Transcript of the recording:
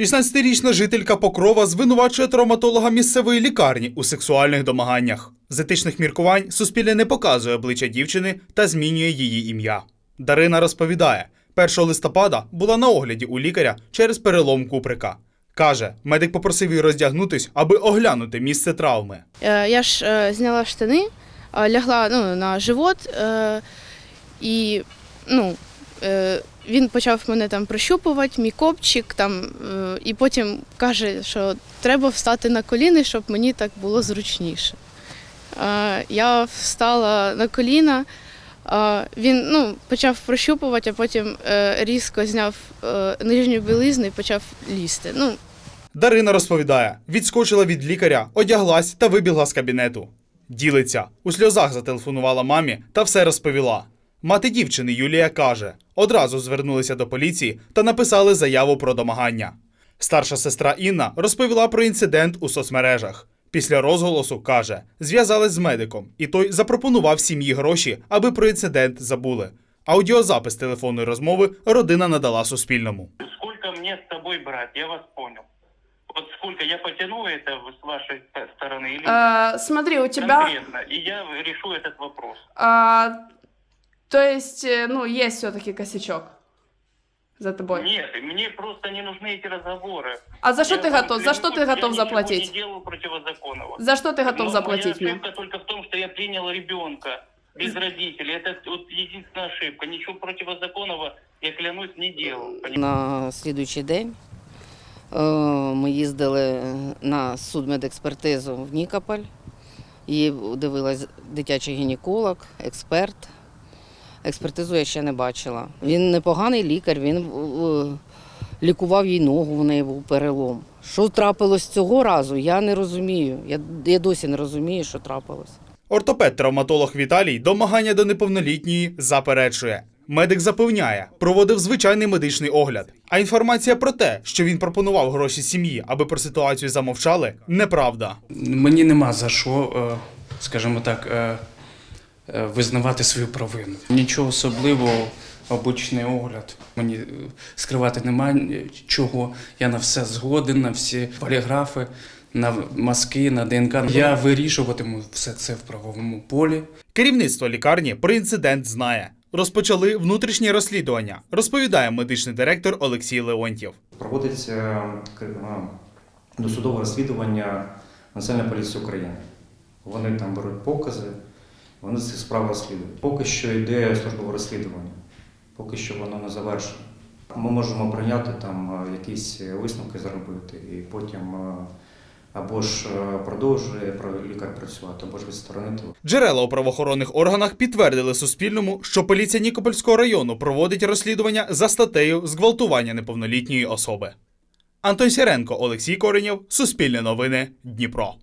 16-річна жителька Покрова звинувачує травматолога місцевої лікарні у сексуальних домаганнях. З етичних міркувань Суспільне не показує обличчя дівчини та змінює її ім'я. Дарина розповідає, 1 листопада була на огляді у лікаря через перелом куприка. Каже, медик попросив її роздягнутись, аби оглянути місце травми. Е, Я ж е, зняла штани, е, лягла ну, на живот, і ну, він почав мене там прощупувати, мій копчик, там, е, і потім каже, що треба встати на коліни, щоб мені так було зручніше. Я встала на коліна, він ну, почав прощупувати, а потім е, різко зняв е, нижню білизну і почав лізти. Ну, Дарина розповідає, відскочила від лікаря, одяглась та вибігла з кабінету. Ділиться, у сльозах зателефонувала мамі та все розповіла. Мати дівчини Юлія каже, одразу звернулися до поліції та написали заяву про домагання. Старша сестра Інна розповіла про інцидент у соцмережах. Після розголосу каже, зв'язалась з медиком, і той запропонував сім'ї гроші, аби про інцидент забули. Аудіозапис телефонної розмови родина надала Суспільному. Сколько мне с собой брать, я вас понял. Вот сколько я потяну это с вашей ст- стороны или нет? А, смотри, у тебя, конкретно, и я решу этот вопрос. а, то есть, э, ну, есть все-таки косячок за тобой. Нет, мне просто не нужны эти разговоры. А за что Я ты вам готов? За что клянусь, ты готов я заплатить? ничего не делал противозаконного. За что ты готов Но заплатить моя мне? ошибка только в том, что я принял ребенка без родителей. Это вот единственная ошибка. Ничего противозаконного, я клянусь, не делал. понимаете? На слідуючий день е, ми їздили на судмедекспертизу в Нікополь. Її дивилась дитячий гінеколог, експерт. Експертизу я ще не бачила. Він непоганий лікар, він е, лікував їй ногу, в неї був перелом. Що трапилось цього разу, я не розумію. Я, я досі не розумію, що трапилось. Ортопед-травматолог Віталій домагання до неповнолітньої заперечує. Медик запевняє, проводив звичайний медичний огляд. А інформація про те, що він пропонував гроші сім'ї, аби про ситуацію замовчали, неправда. Мені нема за що, е, скажімо так, е, визнавати свою провину. Нічого особливого, обичний огляд. Мені е, скривати немає чого. Я на все згоден, на всі поліграфи, на мазки, на ДНК. Я вирішуватиму все це в правовому полі. Керівництво лікарні про інцидент знає. Розпочали внутрішнє розслідування, розповідає медичний директор Олексій Леонтьєв. Проводиться е, досудове розслідування Національної поліції України. Вони там беруть покази, вони ці справи розслідують. Поки що йде службове розслідування, поки що воно не завершено. Ми можемо прийняти там е, якісь висновки зробити і потім е, або ж е, продовжує про- лікар працювати, або ж відсторонити. Джерела у правоохоронних органах підтвердили Суспільному, що поліція Нікопольського району проводить розслідування за статтею зґвалтування неповнолітньої особи. Антон Сіренко, Олексій Коренєв, Суспільне новини, Дніпро.